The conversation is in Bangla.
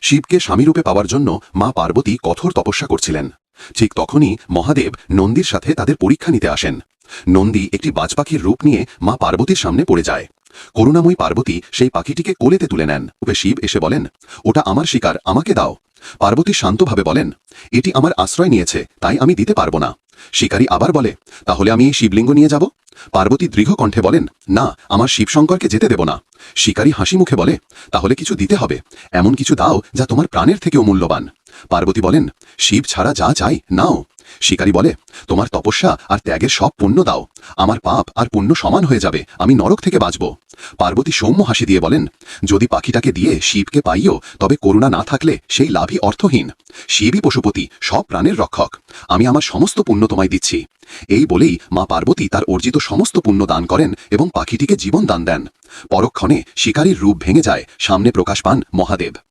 শিবকে স্বামীরূপে পাওয়ার জন্য মা পার্বতী কঠোর তপস্যা করছিলেন। ঠিক তখনই মহাদেব নন্দীর সাথে তাদের পরীক্ষা নিতে আসেন। নন্দী একটি বাজপাখির রূপ নিয়ে মা পার্বতীর সামনে পড়ে যায়। করুণাময়ী পার্বতী সেই পাখিটিকে কোলেতে তুলে নেন। উপে শিব এসে বলেন, ওটা আমার শিকার, আমাকে দাও। পার্বতী শান্তভাবে বলেন, এটি আমার আশ্রয় নিয়েছে, তাই আমি দিতে পারব না। শিকারী আবার বলে, তাহলে আমি এই শিবলিঙ্গ নিয়ে যাব? পার্বতী দৃঢ় কণ্ঠে বলেন, না, আমার শিবশঙ্করকে যেতে দেব না। শিকারী হাসি মুখে বলে, তাহলে কিছু দিতে হবে। এমন কিছু দাও যা তোমার প্রাণের থেকেও মূল্যবান। পার্বতী বলেন, শিব ছাড়া যা চাই, নাও। শিকারী বলে, তোমার তপস্যা আর ত্যাগের সব পুণ্য দাও। আমার পাপ আর পুণ্য সমান হয়ে যাবে। আমি নরক থেকে বাঁচব। পার্বতী সৌম্য হাসি দিয়ে বলেন, যদি পাখিটাকে দিয়ে শিবকে পাইও, তবে করুণা না থাকলে সেই লাভই অর্থহীন। শিবই পশুপতি, সব প্রাণের রক্ষক। আমি আমার সমস্ত পুণ্য তোমায় দিচ্ছি। এই বলেই মা পার্বতী তার অর্জিত সমস্ত পুণ্য দান করেন এবং পাখিটিকে জীবন দান দেন। পরক্ষণে শিকারীর রূপ ভেঙে যায়। সামনে প্রকাশ পান মহাদেব।